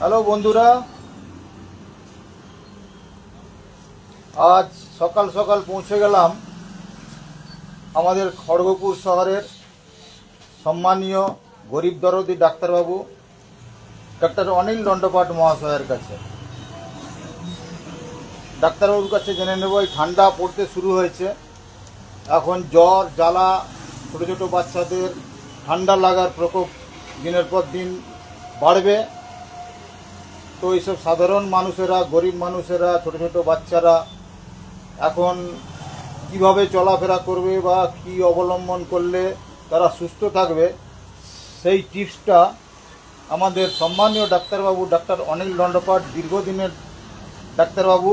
Hello বন্ধুরা। আজ সকাল সকাল পৌঁছে গেলাম আমাদের খড়গপুর শহরের সম্মানীয় গরিব দরদি ডাক্তারবাবু, ডাক্তার অনিল দণ্ডপাট মহাশয়ের কাছে। ডাক্তারবাবুর কাছে জেনে নেব, এই ঠান্ডা পড়তে শুরু হয়েছে। এখন জ্বর, জ্বালা, ছোটো ছোটো বাচ্চাদের ঠান্ডা লাগার প্রকোপ দিনের পর দিন বাড়বে। তো এইসব সাধারণ মানুষেরা, গরিব মানুষেরা, ছোট ছোট বাচ্চারা এখন কীভাবে চলাফেরা করবে বা কি অবলম্বন করলে তারা সুস্থ থাকবে, সেই টিপসটা আমাদের সম্মানীয় ডাক্তারবাবু ডাক্তার অনিল দণ্ডপাট দীর্ঘদিনের ডাক্তারবাবু,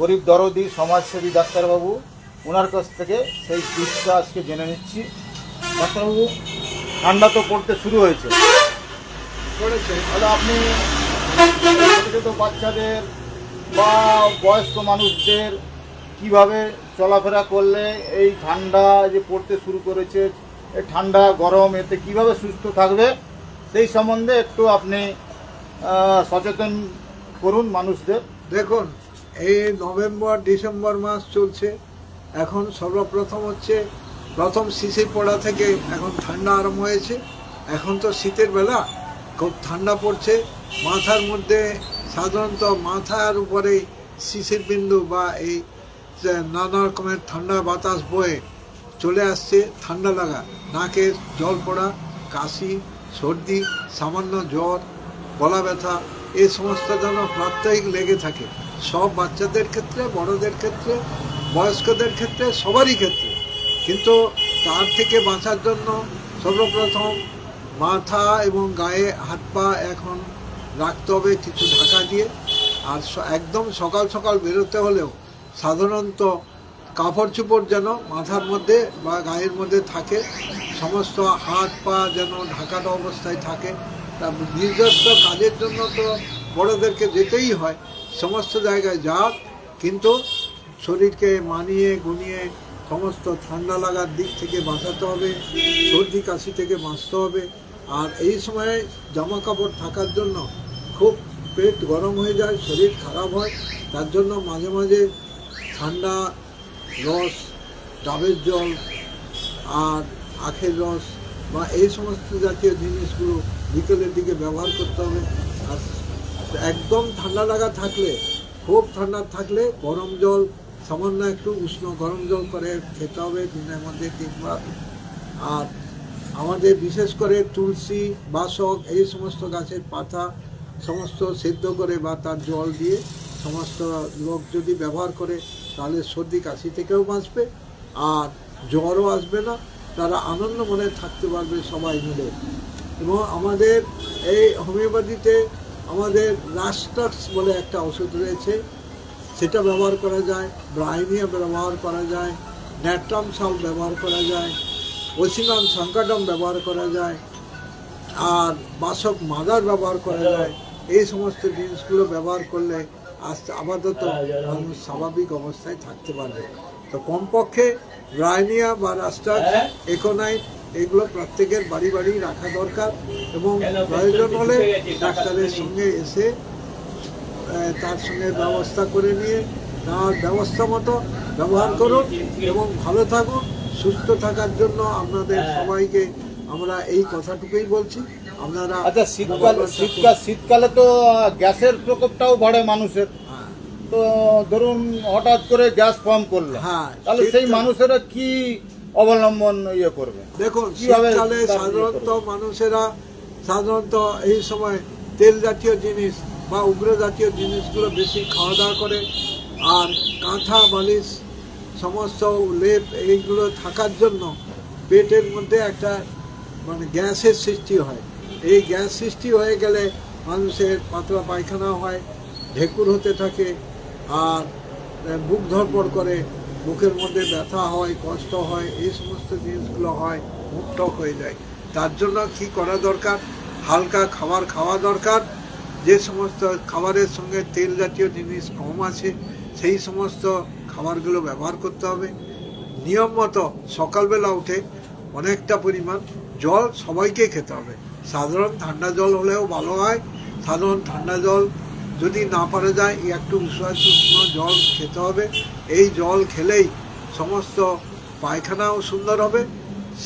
গরিব দরদি, সমাজসেবী ডাক্তারবাবু ওনার কাছ থেকে সেই টিপসটা আজকে জেনে নিচ্ছি। ডাক্তারবাবু, ঠান্ডা তো পড়তে শুরু হয়েছে। করেছে তাহলে আপনি বাচ্চাদের বা বয়স্ক মানুষদের কীভাবে চলাফেরা করলে এই ঠান্ডা যে পড়তে শুরু করেছে ঠান্ডা, গরম, এতে কীভাবে সুস্থ থাকবে, সেই সম্বন্ধে একটু আপনি সচেতন করুন মানুষদের। দেখুন, এই নভেম্বর, ডিসেম্বর মাস চলছে। এখন সর্বপ্রথম হচ্ছে, প্রথম শিশির পড়া থেকে এখন ঠান্ডা আরম্ভ হয়েছে। এখন তো শীতের বেলা, খুব ঠান্ডা পড়ছে। মাথার মধ্যে সাধারণত মাথার উপরে শিশির বিন্দু বা এই নানা রকমের ঠান্ডা বাতাস বয়ে চলে আসছে ঠান্ডা লাগা। নাকে জল পড়া, কাশি, সর্দি, সামান্য জ্বর, গলা ব্যথা এই সমস্ত যেন প্রাত্যহিক লেগে থাকে। সব বাচ্চাদের ক্ষেত্রে, বড়দের ক্ষেত্রে, বয়স্কদের ক্ষেত্রে, সবারই ক্ষেত্রে। কিন্তু তার থেকে বাঁচার জন্য সর্বপ্রথম মাথা এবং গায়ে হাত পা এখন রাখতে হবে কিছু ঢাকা দিয়ে। আর একদম সকাল সকাল বেরোতে হলেও সাধারণত কাপড় চোপড় যেন মাথার মধ্যে বা গায়ের মধ্যে থাকে, সমস্ত হাত পা যেন ঢাকাটা অবস্থায় থাকে। তা নিজস্ব কাজের জন্য তো বড়োদেরকে যেতেই হয়, সমস্ত জায়গায় যাক, কিন্তু শরীরকে মানিয়ে গুনিয়ে সমস্ত ঠান্ডা লাগার দিক থেকে বাঁচাতে হবে, সর্দি কাশি থেকে বাঁচতে হবে। আর এই সময়ে জামা কাপড় থাকার জন্য খুব পেট গরম হয়ে যায়, শরীর খারাপ হয়, তার জন্য মাঝে মাঝে ঠান্ডা, রস, ডাবের জল আর আখের রস বা এই সমস্ত জাতীয় জিনিসগুলো বিকেলের দিকে ব্যবহার করতে হবে। আর একদম ঠান্ডা লাগা থাকলে, খুব ঠান্ডা থাকলে গরম জল, সামান্য একটু উষ্ণ গরম জল করে খেতে হবে দিনের মধ্যে তিনবার আর আমাদের বিশেষ করে তুলসী, বাসক, এই সমস্ত গাছের পাতা সমস্ত সিদ্ধ করে বা তার জল দিয়ে সমস্ত লোক যদি ব্যবহার করে, তাহলে সর্দি, কাশি থেকেও বাঁচবে। আর জ্বরও আসবে না। তারা আনন্দ মনে থাকতে পারবে সবাই মিলে। এবং আমাদের এই হোমিওপ্যাথিতে আমাদের রাস্টাক্স বলে একটা ওষুধ রয়েছে। সেটা ব্যবহার করা যায়, ব্রাইনিয়া ব্যবহার করা যায়, ন্যাট্রাম সাল ব্যবহার করা যায়, ওসিনাম সংকাটম ব্যবহার করা যায়, আর বাসক মাদার ব্যবহার করা যায়। এই সমস্ত জিনিসগুলো ব্যবহার করলে আস্তে আপাতত মানুষ স্বাভাবিক অবস্থায় থাকতে পারবে। তো কমপক্ষে রায়নিয়া বা রাস্টার একোনাইট এগুলো প্রত্যেকের বাড়ি বাড়ি রাখা দরকার এবং প্রয়োজন হলে ডাক্তারের সঙ্গে এসে তার সঙ্গে ব্যবস্থা করে নিয়ে তার ব্যবস্থা মতো ব্যবহার করুন এবং ভালো থাকুন, সুস্থ থাকার জন্য আপনাদের সবাইকে আমরা এই কথাটুকুই বলছি। আচ্ছা শীতকাল শীতকাল শীতকালে তো গ্যাসের প্রকোপটাও বাড়ে মানুষের। হ্যাঁ, তো ধরুন হঠাৎ করে গ্যাস ফর্ম করল। হ্যাঁ, তাহলে সেই মানুষেরা কি অবলম্বন ইয়ে করবে? দেখুন কীভাবে শীতকালে ইয়ে সাধারণত মানুষেরা সাধারণত এই সময় তেল জাতীয় জিনিস বা উগ্র জাতীয় জিনিসগুলো বেশি খাওয়া দাওয়া করে। আর কাঁথা বালিশ সমস্ত লেপ এইগুলো থাকার জন্য পেটের মধ্যে একটা মানে গ্যাসের সৃষ্টি হয়। এই গ্যাস সৃষ্টি হয়ে গেলে মানুষের পাতলা পায়খানা হয়, ঢেকুর হতে থাকে আর বুক ধরপড় করে, বুকের মধ্যে ব্যথা হয়, কষ্ট হয়, এই সমস্ত জিনিসগুলো হয়, মুখ টক হয়ে যায়। তার জন্য কি করা দরকার? হালকা খাবার খাওয়া দরকার। যে সমস্ত খাবারের সঙ্গে তেল জাতীয় জিনিস কম আছে, সেই সমস্ত খাবারগুলো ব্যবহার করতে হবে। নিয়ম মতো সকালবেলা উঠে অনেকটা পরিমাণ জল সবাইকে খেতে হবে। সাধারণ ঠান্ডা জল হলেও ভালো হয়। সাধারণ ঠান্ডা জল যদি না পারা যায় একটু উষ্ণ জল খেতে হবে। এই জল খেলেই সমস্ত পায়খানাও সুন্দর হবে।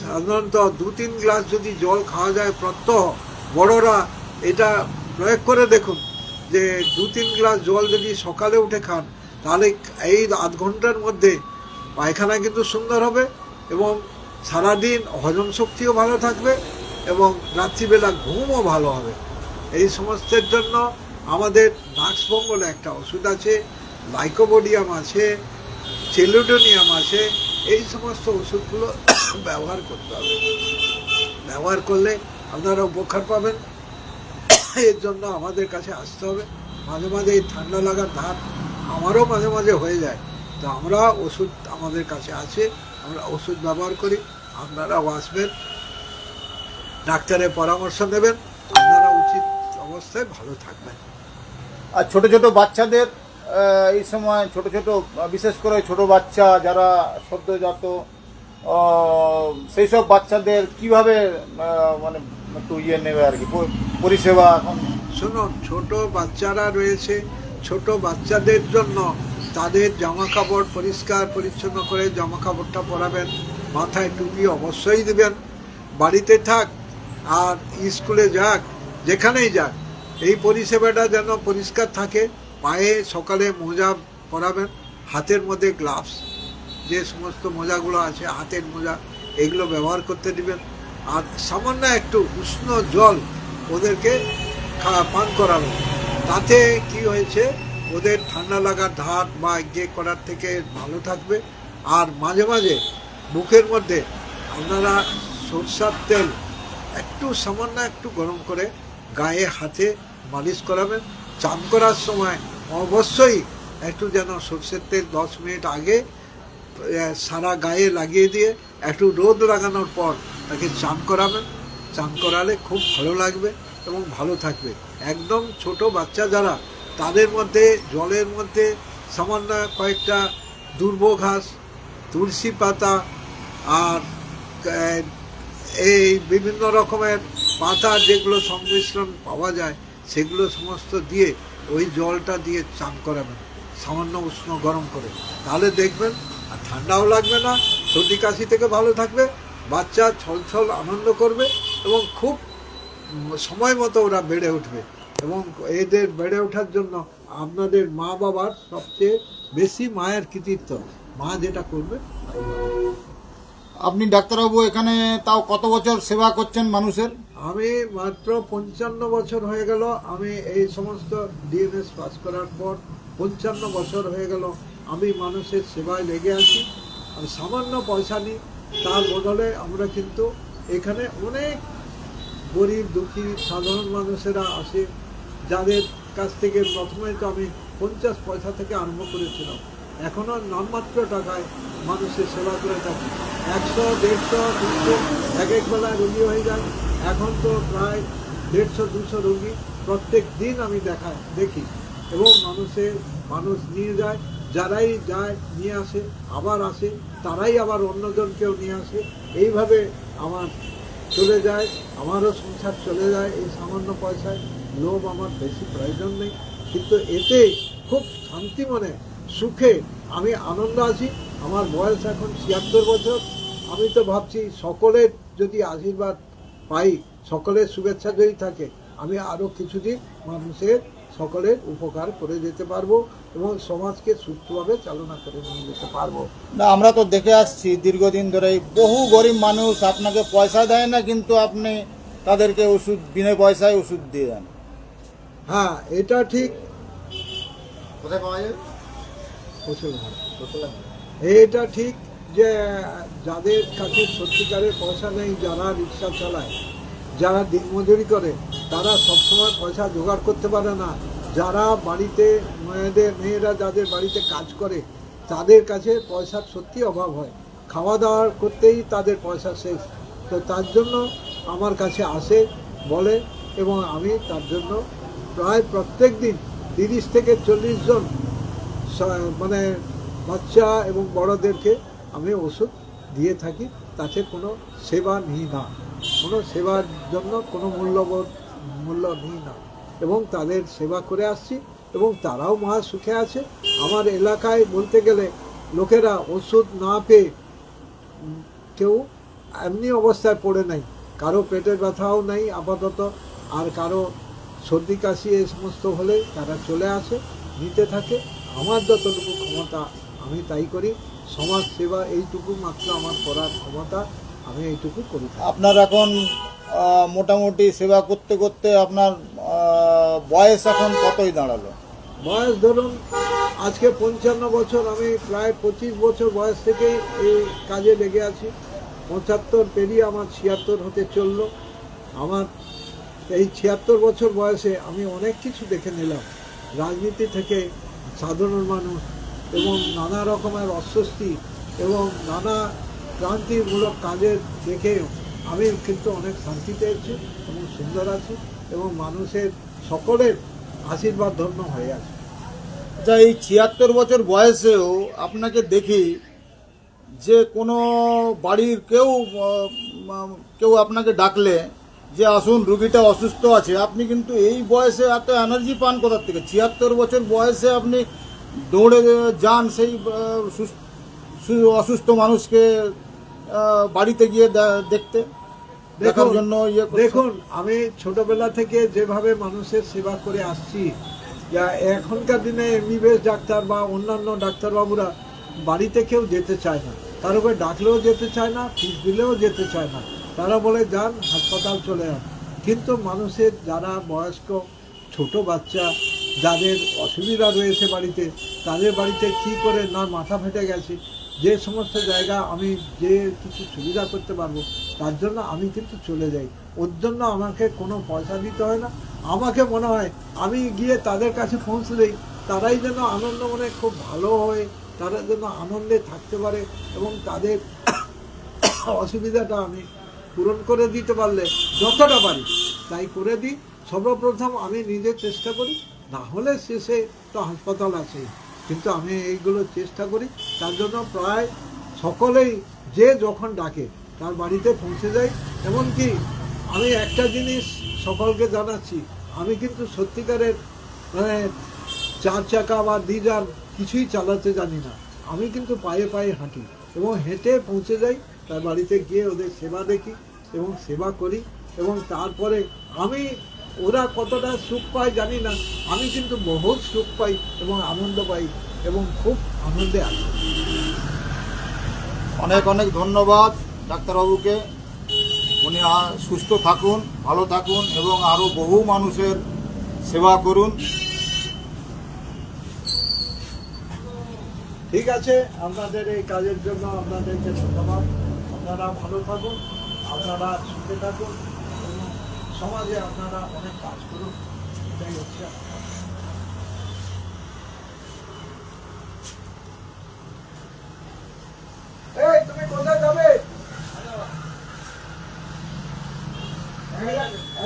সাধারণত দু তিন গ্লাস যদি জল খাওয়া যায় প্রত্যহ বড়রা এটা প্রয়োগ করে দেখুন যে দু তিন গ্লাস জল যদি সকালে উঠে খান, তাহলে এই আধ ঘণ্টার মধ্যে পায়খানা কিন্তু সুন্দর হবে এবং সারাদিন হজম শক্তিও ভালো থাকবে। এবং রাত্রিবেলা ঘুমও ভালো হবে। এই সমস্তের জন্য আমাদের নাক্সবম বলে একটা ওষুধ আছে, লাইকোবোডিয়াম আছে চেলুডোনিয়াম আছে, এই সমস্ত ওষুধগুলো ব্যবহার করতে হবে। ব্যবহার করলে আপনারা উপকার পাবেন। এর জন্য আমাদের কাছে আসতে হবে। মাঝে মাঝে এই ঠান্ডা লাগার ধার আমারও মাঝে মাঝে হয়ে যায়। তো আমরা ওষুধ আমাদের কাছে আছে, আমরা ওষুধ ব্যবহার করি, আপনারাও আসবেন। ডাক্তারের পরামর্শ নেবেন আপনারা উচিত অবস্থায় ভালো থাকবেন। আর ছোট ছোট বাচ্চাদের এই সময় ছোট ছোট বিশেষ করে ছোট বাচ্চা যারা সদ্যজাত সেই সব বাচ্চাদের কীভাবে মানে একটু ইয়ে নেবে আর কি পরিষেবা এখন? শুনুন ছোট বাচ্চারা রয়েছে ছোট বাচ্চাদের জন্য তাদের জামা কাপড় পরিষ্কার পরিচ্ছন্ন করে জামা কাপড়টা পরাবেন মাথায় টুপি অবশ্যই দেবেন। বাড়িতে থাক আর স্কুলে যাক, যেখানেই যাক, এই পরিষেবাটা যেন পরিষ্কার থাকে। পায়ে সকালে মোজা পরাবেন, হাতের মধ্যে গ্লাভস যে সমস্ত মোজাগুলো আছে, হাতের মোজা, এগুলো ব্যবহার করতে দিবেন। আর সামান্য একটু উষ্ণ জল ওদেরকে পান করাবেন। তাতে কি হয়েছে, ওদের ঠান্ডা লাগার ধার বা ইয়ে করার থেকে ভালো থাকবে। আর মাঝে মাঝে মুখের মধ্যে আপনারা সরষার তেল একটু সামান্য একটু গরম করে গায়ে হাতে মালিশ করাবেন। চান করার সময় অবশ্যই একটু যেন সর্ষের তেল দশ মিনিট আগে সারা গায়ে লাগিয়ে দিয়ে একটু রোদ লাগানোর পর তাকে চান করাবেন। চান করালে খুব ভালো লাগবে এবং ভালো থাকবে। একদম ছোট বাচ্চা যারা, তাদের মধ্যে, জলের মধ্যে সামান্য কয়েকটা দুর্ব ঘাস, তুলসী পাতা আর এই বিভিন্ন রকমের পাতা যেগুলো সংমিশ্রণ পাওয়া যায়, সেগুলো সমস্ত দিয়ে ওই জলটা দিয়ে চান করাবেন, সামান্য উষ্ণ গরম করে। তাহলে দেখবেন, আর ঠান্ডাও লাগবে না, সর্দি কাশি থেকে ভালো থাকবে, বাচ্চা ছল ছল আনন্দ করবে এবং খুব সময় মতো ওরা বেড়ে উঠবে। এবং এদের বেড়ে ওঠার জন্য আপনাদের মা বাবার সবচেয়ে বেশি মায়ের কৃতিত্ব। মা যেটা করবে। আপনি ডাক্তারবাবু, এখানে তাও কত বছর সেবা করছেন মানুষের? আমি মাত্র পঞ্চান্ন বছর হয়ে গেল। আমি এই সমস্ত ডিএনএস পাস করার পর পঞ্চান্ন বছর হয়ে গেল আমি মানুষের সেবায় লেগে আছি। আমি সামান্য পয়সা নিই তার বদলে আমরা কিন্তু এখানে অনেক গরিব, দুঃখী, সাধারণ মানুষেরা আসে, যাদের কাছ থেকে প্রথমে তো আমি পঞ্চাশ পয়সা থেকে আরম্ভ করেছিলাম। এখনও নামমাত্র টাকায় মানুষের সেবা করে থাকি। একশো, দেড়শো, দুশো, এক এক বেলায় রোগী হয়ে যায়। এখন তো প্রায় দেড়শো, দুশো রোগী প্রত্যেক দিন আমি দেখাই দেখি। এবং মানুষের, মানুষ নিয়ে যায়, যারাই যায় নিয়ে আসে, আবার আসে, তারাই আবার অন্যজনকেও নিয়ে আসে। এইভাবে আমার চলে যায়, আমারও সংসার চলে যায় এই সামান্য পয়সায়। লোভ আমার বেশি প্রয়োজন নেই। কিন্তু এতে খুব শান্তি মনে সুখে আমি আনন্দ আছি। আমার বয়স এখন ছিয়াত্তর বছর। আমি তো ভাবছি সকলের যদি আশীর্বাদ পাই সকলের শুভেচ্ছা যদি থাকে আমি আরও কিছুদিন মানুষের সকলের উপকার করে যেতে পারব এবং সমাজকে সুস্থভাবে চালনা করে নিয়ে যেতে পারব। না আমরা তো দেখে আসছি দীর্ঘদিন ধরে বহু গরিব মানুষ আপনাকে পয়সা দেয় না কিন্তু আপনি তাদেরকে ওষুধ বিনা পয়সায় ওষুধ দিয়ে দেন। হ্যাঁ এটা ঠিক। কোথায় পাওয়া যাবে এটা ঠিক যে, যাদের কাছে সত্যিকারের পয়সা নেই, যারা রিক্সা চালায়, যারা দিনমজুরি করে, তারা সবসময় পয়সা জোগাড় করতে পারে না। যারা বাড়িতে, মেয়েদের, মেয়েরা যাদের বাড়িতে কাজ করে, তাদের কাছে পয়সার সত্যি অভাব হয়। খাওয়া দাওয়া করতেই তাদের পয়সা শেষ। তো তার জন্য আমার কাছে আসে, বলে, এবং আমি তার জন্য প্রায় প্রত্যেক দিন তিরিশ থেকে চল্লিশ জন মানে বাচ্চা এবং বড়দেরকে আমি ওষুধ দিয়ে থাকি, তাতে কোনো সেবা নিই না। কোনো সেবার জন্য কোনো মূল্যবোধ, মূল্য নিই না। এবং তাদের সেবা করে আসছি এবং তারাও মহা সুখে আছে। আমার এলাকায় বলতে গেলে লোকেরা ওষুধ না পেয়ে কেউ এমনি অবস্থায় পড়ে নাই। কারও পেটের ব্যথাও নেই আপাতত, আর কারও সর্দি কাশি এই সমস্ত হলে তারা চলে আসে, নিতে থাকে। আমার যতটুকু ক্ষমতা আমি তাই করি। সমাজ সেবা এইটুকু মাত্র আমার করার ক্ষমতা আমি এইটুকু করি। আপনার এখন মোটামুটি সেবা করতে করতে আপনার বয়স এখন কতই দাঁড়াল? বয়স ধরুন আজকে পঞ্চান্ন বছর আমি প্রায় পঁচিশ বছর বয়স থেকেই এই কাজে লেগে আছি। পঁচাত্তর পেরিয়ে আমার ছিয়াত্তর হতে চলল। আমার এই ছিয়াত্তর বছর বয়সে আমি অনেক কিছু দেখে নিলাম। রাজনীতি থেকে সাধারণ মানুষ এবং নানা রকমের অস্বস্তি এবং নানা ক্রান্তিমূলক কাজের দেখে আমি কিন্তু অনেক শান্তি পেয়েছি এবং সুন্দর আছি এবং মানুষের সকলের আশীর্বাদ ধন্য হয়ে আছে। আচ্ছা এই ছিয়াত্তর বছর বয়সেও আপনাকে দেখি যে কোনো বাড়ির কেউ কেউ আপনাকে ডাকলে যে আসুন রুগীটা অসুস্থ আছে আপনি কিন্তু এই বয়সে এত এনার্জি পান কোথার থেকে? ছিয়াত্তর বছর বয়সে আপনি দৌড়ে যান সেই অসুস্থ মানুষকে বাড়িতে গিয়ে দেখতে দেখার জন্য ইয়ে দেখুন আমি ছোটবেলা থেকে যেভাবে মানুষের সেবা করে আসছি যা এখনকার দিনে এমবিবিএস ডাক্তার বা অন্যান্য ডাক্তারবাবুরা বাড়িতে কেউ যেতে চায় না। তার উপরে ডাকলেও যেতে চায় না ফিস দিলেও যেতে চায় না। তারা বলে, যান, হাসপাতাল চলে যান কিন্তু মানুষের যারা বয়স্ক, ছোট বাচ্চা, যাদের অসুবিধা রয়েছে বাড়িতে, তাদের বাড়িতে কি করে না মাথা ফেটে গেছে, যে সমস্ত জায়গা আমি যে কিছু সুবিধা করতে পারব, তার জন্য আমি কিন্তু চলে যাই। ওর জন্য আমাকে কোনো পয়সা দিতে হয় না। আমাকে মনে হয়, আমি গিয়ে তাদের কাছে পৌঁছে দিই তারাই যেন আনন্দ মনে খুব ভালো হয়ে, তারা যেন আনন্দে থাকতে পারে এবং তাদের অসুবিধাটা আমি পূরণ করে দিতে পারলে যতটা পারি, তাই করে দিই। সর্বপ্রথম আমি নিজে চেষ্টা করি, না হলে শেষে তো হাসপাতাল আছে। কিন্তু আমি এইগুলো চেষ্টা করি, তার জন্য প্রায় সকলেই যে যখন ডাকে, তার বাড়িতে পৌঁছে যায়। এমনকি আমি একটা জিনিস সকলকে জানাচ্ছি, আমি কিন্তু সত্যিকারের মানে চার চাকা বা ডিজার কিছুই চালাতে জানি না। আমি কিন্তু পায়ে পায়ে হাঁটি এবং হেঁটে পৌঁছে যাই, তার বাড়িতে গিয়ে ওদের সেবা দেখি। এবং সেবা করি এবং তারপরে আমি ওরা কতটা সুখ পায় জানি না। আমি কিন্তু বহুত সুখ পাই এবং আনন্দ পাই এবং খুব আনন্দে আছি। অনেক অনেক ধন্যবাদ ডাক্তারবাবুকে। উনি সুস্থ থাকুন ভালো থাকুন এবং আরও বহু মানুষের সেবা করুন। ঠিক আছে আপনাদের এই কাজের জন্য আপনাদেরকে ধন্যবাদ। আপনারা ভালো থাকুন। আপনারা সুখে থাকুন সমাজে আপনারা অনেক কাজ করুন। এটাই হচ্ছে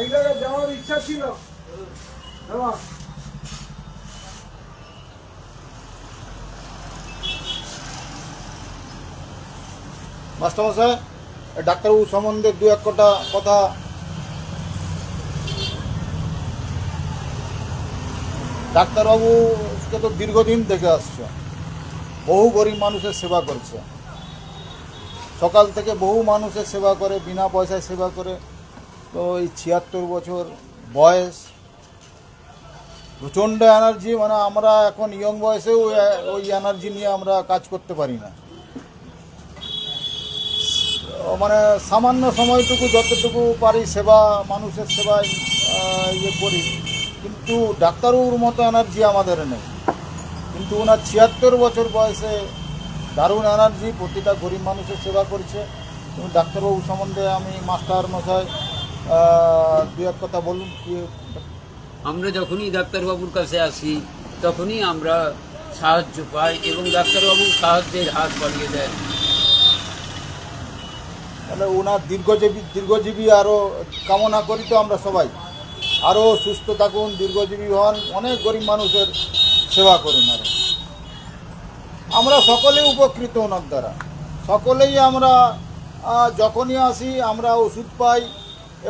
এক জায়গায়- যাওয়ার ইচ্ছা ছিল। ডাক্তারবাবু সম্বন্ধে দু এক কটা কথা। ডাক্তারবাবুকে তো দীর্ঘদিন দেখে আসছে বহু গরিব মানুষের সেবা করছে। সকাল থেকে বহু মানুষের সেবা করে, বিনা পয়সায় সেবা করে। তো এই ছিয়াত্তর বছর বয়স, প্রচণ্ড এনার্জি। মানে আমরা এখন ইয়ং বয়সেও ওই এনার্জি নিয়ে আমরা কাজ করতে পারি না। মানে সামান্য সময়টুকু যতটুকু পারি সেবা, মানুষের সেবায় ইয়ে করি। কিন্তু ডাক্তারবাবুর মতো এনার্জি আমাদের নেই। কিন্তু ওনার ছিয়াত্তর বছর বয়সে দারুণ এনার্জি প্রতিটা গরিব মানুষের সেবা করছে। এবং ডাক্তারবাবু সম্বন্ধে আমি মাস্টার মশাই দু এক কথা বলুন আমরা যখনই ডাক্তারবাবুর কাছে আসি, তখনই আমরা সাহায্য পাই এবং ডাক্তারবাবু সাহায্যের হাত বাড়িয়ে দেন তাহলে ওনার দীর্ঘজীবী দীর্ঘজীবী আরও কামনা করি তো আমরা সবাই। আরও সুস্থ থাকুন, দীর্ঘজীবী হন, অনেক গরিব মানুষের সেবা করুন আরও আমরা সকলেই উপকৃত ওনার দ্বারা। সকলেই আমরা যখনই আসি আমরা ওষুধ পাই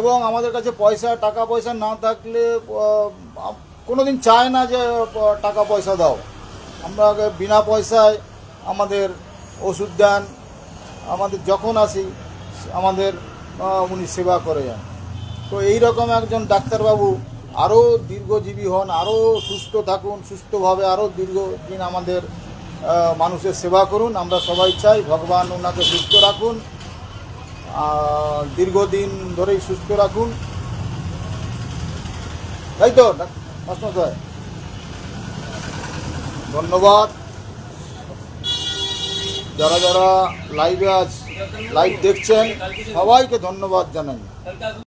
এবং আমাদের কাছে পয়সা, টাকা পয়সা না থাকলে কোনো দিন চায় না যে টাকা পয়সা দাও। আমরা বিনা পয়সায় আমাদের ওষুধ দেন। আমাদের যখন আসি আমাদের উনি সেবা করে যান তো এই রকম একজন ডাক্তারবাবু আরও দীর্ঘজীবী হন আরও সুস্থ থাকুন, সুস্থভাবে আরও দীর্ঘদিন আমাদের মানুষের সেবা করুন। আমরা সবাই চাই ভগবান ওনাকে সুস্থ রাখুন দীর্ঘদিন ধরেই সুস্থ রাখুন। তাই তো মাস্টার ধন্যবাদ। যারা যারা লাইভে আজ লাইভ দেখছেন সবাইকে ধন্যবাদ জানাই।